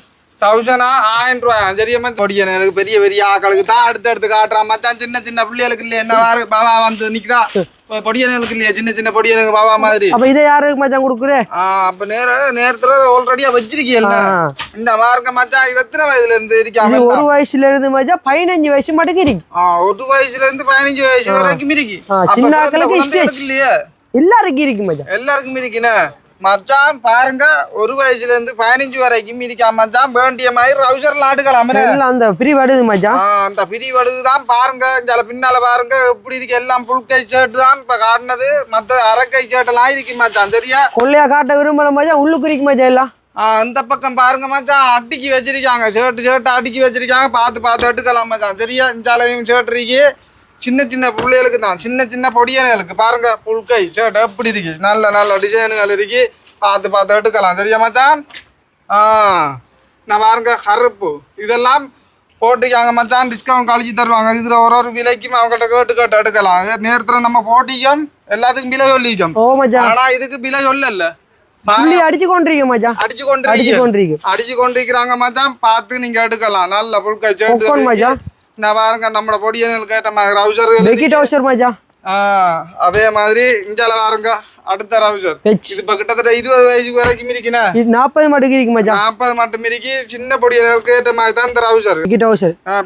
A: தௌசண்டா ஆயிரம் ரூபாய்? சரியா பொடியன் எனக்கு பெரிய பெரிய ஆக்களுக்கு தான் அடுத்து அடுத்து காட்டுறான் மச்சான். சின்ன சின்ன பிள்ளைகளுக்கு இல்லையா என்ன பாபா வந்து நிக்கிறா. பொடியனுக்கு இல்லையா சின்ன சின்ன பொடியனுக்கு பாபா மாதிரி.
B: அப்ப இதை யாருக்கு மச்சான் கொடுக்குறே?
A: அப்ப நேர நேரத்துல ஆல்ரெடியா வச்சிருக்கீல்ல. இந்த மார்க்க மச்சான் இது எத்தனை வயதுல இருந்து இருக்காம
B: இது ஒரு வயசுல இருந்து மச்சான் பதினஞ்சு வயசு மட்டும் இருக்கு.
A: ஒரு வயசுல இருந்து பதினஞ்சு வயசு வரைக்கும் இருக்கு.
B: சின்ன.
A: இல்லையே?
B: எல்லாருக்கும் இருக்கு மச்சான்.
A: எல்லாருக்கும் இருக்குண்ணே மச்சான் பாருங்க ஒரு வயசுல இருந்து பதினஞ்சு வரைக்கும் இருக்கா மச்சான். வேண்டிய மாதிரி ரவுசர்ல ஆடுக்கலாம்
B: எல்லாம் அந்த ஃப்ரீ வருது மச்சான்
A: அந்த பிரிவடுது தான் பாருங்க. இந்தால பின்னால பாருங்க. எப்படி இருக்கு? எல்லாம் புல் கை ஷர்ட் தான் இப்ப காட்டினது. மத்த அரைக்கை ஷர்ட் எல்லாம் இருக்கு மச்சான். சரியா?
B: கொள்ளையா காட்ட விரும்பல மச்சான். உள்ளுக்கு இருக்கு மச்சான் எல்லாம்.
A: ஆ, இந்த பக்கம் பாருங்க மச்சான். அடுக்கி வச்சிருக்காங்க. ஷர்ட் ஷர்ட் அடுக்கி வச்சிருக்காங்க. பார்த்து பார்த்து எடுக்கலாம் மச்சான். சரியா? இந்தாலையும் ஷர்ட் இருக்கு. சின்ன சின்ன பிள்ளைகளுக்கு தான். சின்ன சின்ன பொடியனுகளுக்கு பாருங்க புல்கை ஷர்ட் எப்படி இருக்கு. நல்ல நல்ல டிசைனுகள் இருக்கு. பார்த்து பார்த்து எடுக்கலாம். சரியா மச்சான்? ஆ நான் பாருங்க கருப்பு. இதெல்லாம் போட்டிக்காங்க மச்சான். டிஸ்கவுண்ட் கழிச்சு தருவாங்க. இதில் ஒரு ஒரு விலைக்கும் அவங்கள்ட்ட கேட்டு கேட்டு எடுக்கலாம். நேரத்தில் நம்ம போட்டிக்கும் எல்லாத்துக்கும் விலை சொல்லிக்கும். ஆனா இதுக்கு விலை சொல்லல.
B: அடிச்சு கொண்டிருக்க மச்சான்.
A: அடிச்சு கொண்டு
B: அடிச்சு கொண்டிருக்கு
A: அடிச்சு கொண்டிருக்கிறாங்க மச்சான். பார்த்து நீங்க எடுக்கலாம். நல்ல புல்கை
B: ஒப்பன் மச்சான்.
A: இந்த பாருங்க நம்மளோட பொடியனுக்கு ஏற்ற மாதிரி ரவுசர்
B: மச்சான்
A: அதே மாதிரி இஞ்சால பாருங்க அடுத்த ரவுசர் இது இப்ப கிட்டத்தட்ட இருபது வயசுக்கு வரைக்கும் இருக்கீங்க
B: இது நாற்பது மட்டும் இருக்கு மச்சான்
A: நாற்பது மட்டும் இருக்கு சின்ன பொடியனுக்கு ஏற்ற மாதிரி தான் இந்த ரவுசர்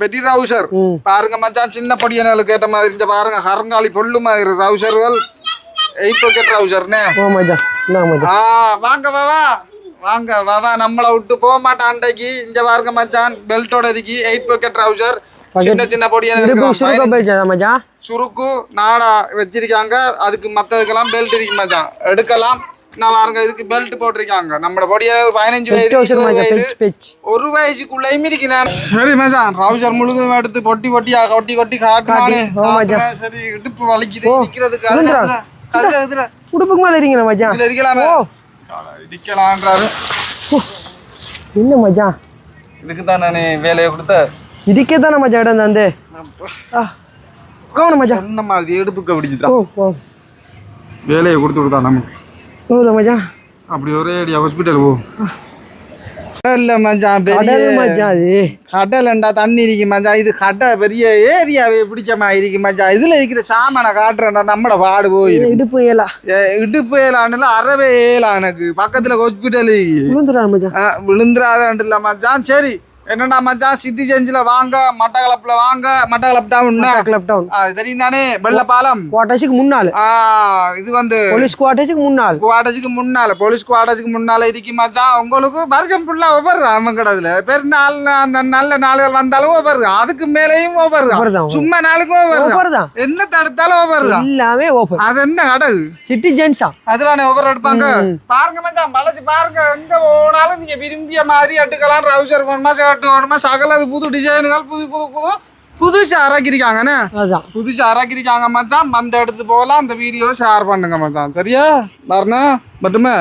A: பெட்டி ரவுசர்
B: ம்.
A: பாருங்க மச்சான் சின்ன பொடியனுக்கு ஏற்ற மாதிரி இந்த பாருங்க கருங்காலி பொல்லு மாதிரி ரவுசர்கள் எயிட் ரவுசர்னே வாங்க வாவா வாங்க வாவா நம்மளை விட்டு போக மாட்டான் அண்டைக்கு இங்க பாருங்க மச்சான் பெல்ட்டோட இருக்கு எயிட் பாக்கெட் ட்ரவுசர் சின்ன சின்ன பொடியா
B: இடுப்பு
A: இருக்குது?
B: சுருக்க போயிடுச்சா மச்சான்.
A: சுருக்கு நாடா வச்சிருக்காங்க. அதுக்கு மத்ததுக்கெல்லாம் பெல்ட் இருக்கு மச்சான். எடுக்கலாம். நான் பாருங்க இதுக்கு பெல்ட் போட்டிருக்காங்க. நம்மளோட பொடியா பதினஞ்சு வயது ஒரு வயசுக்குள்ளேயும் இருக்கிறேன் சரி மச்சான் ரவுசர் முழுதும் எடுத்து பொட்டி பொட்டியா கொட்டி கொட்டி காட்டினானே. சரி இடுப்பு வலிக்குது. நிக்கிறதுக்கு அதுல. அதுல அதுல
B: உடுப்புக்கு மேல மச்சான்.
A: இதுல இருக்கலாமே
B: ஓ
A: இடிக்கலான்றாரு
B: என்ன மச்சான்?
A: இதுக்கு தான் நான் வேலையை கொடுத்த
B: தானே மச்சான் இடம் தந்து ஆ கவனம் மச்சான்
A: சொன்ன மாதிரி எடுப்புக்க பிடிச்சிட்டான்
B: ஓ
A: வேலையை கொடுத்து விடுதான் நமக்கு
B: ஓதா மச்சான்
A: அப்படி ஒரே அடி ஹாஸ்பிட்டல் போ. கடல்ல மச்சான் பெரிய
B: மச்சான் அது.
A: கடலண்டா தண்ணி இருக்கு மச்சான் இது கடை பெரிய ஏரியாவே பிடிச்ச மாதிரி இருக்கு மச்சான் இதுல இருக்கிற சாமானை காட்டுறேன்டா நம்மட பாடு போயிரு
B: இடுப்பு ஏலா.
A: இடுப்பு ஏலாண்டுல அறவே ஏலா எனக்கு. பக்கத்துல ஹாஸ்பிட்டல்
B: விழுந்துடா மச்சான்
A: விழுந்துராதன்ட்டு மச்சான் சரி. என்னடா மச்சான்? சிட்டி செஞ்சில் வாங்க மட்டக்களப்புல வாங்க மட்டக்களப்பு டவுன்
B: கிளப் டவுன்
A: தெரியும் தானே வெள்ளப்பாலம்.
B: குவார்டர்ஸுக்கு முன்னாள்
A: ஆ, இது வந்து
B: போலீஸ் குவார்டர்ஸுக்கு முன்னாள்
A: குவாடஜுக்கு முன்னால. போலீஸ் குவாடஜுக்கு முன்னால இருக்கு மச்சான். உங்களுக்கு வருஷம் ஃபுல்லா ஒவ்வொரு அவன் கடவுல பெருநாள் அந்த நல்ல நாளுகள் வந்தாலும் ஒவ்வொரு அதுக்கு மேலேயும் ஒவ்வொரு
B: Offer தான்.
A: சும்மா நாளுக்கும் ஒவ்வொரு
B: ஓஃபர் தான்.
A: என்ன தடுத்தாலும் ஒவ்வொரு
B: எல்லாமே ஓஃபர்
A: அது என்ன கடது
B: சிட்டிஜன்ஸா
A: அதுலானே ஒவ்வொரு எடுப்பாங்க. பாருங்க மச்சான் பழச்சு பாருங்க. எங்க போனாலும் நீங்க விரும்பிய மாதிரி எடுக்கலாம். ரவுசர் வேணுமா ஷர்ட் வேணுமா சகல அது புது டிசைனுகள் புது புது புது புதுசா இறக்கிருக்காங்கண்ணே
B: அதுதான்
A: புதுசா இறக்கிருக்காங்க மச்சான் அந்த எடுத்து போகலாம். அந்த வீடியோ ஷேர் பண்ணுங்க மச்சான் சரியா? வரணும் மட்டுமே?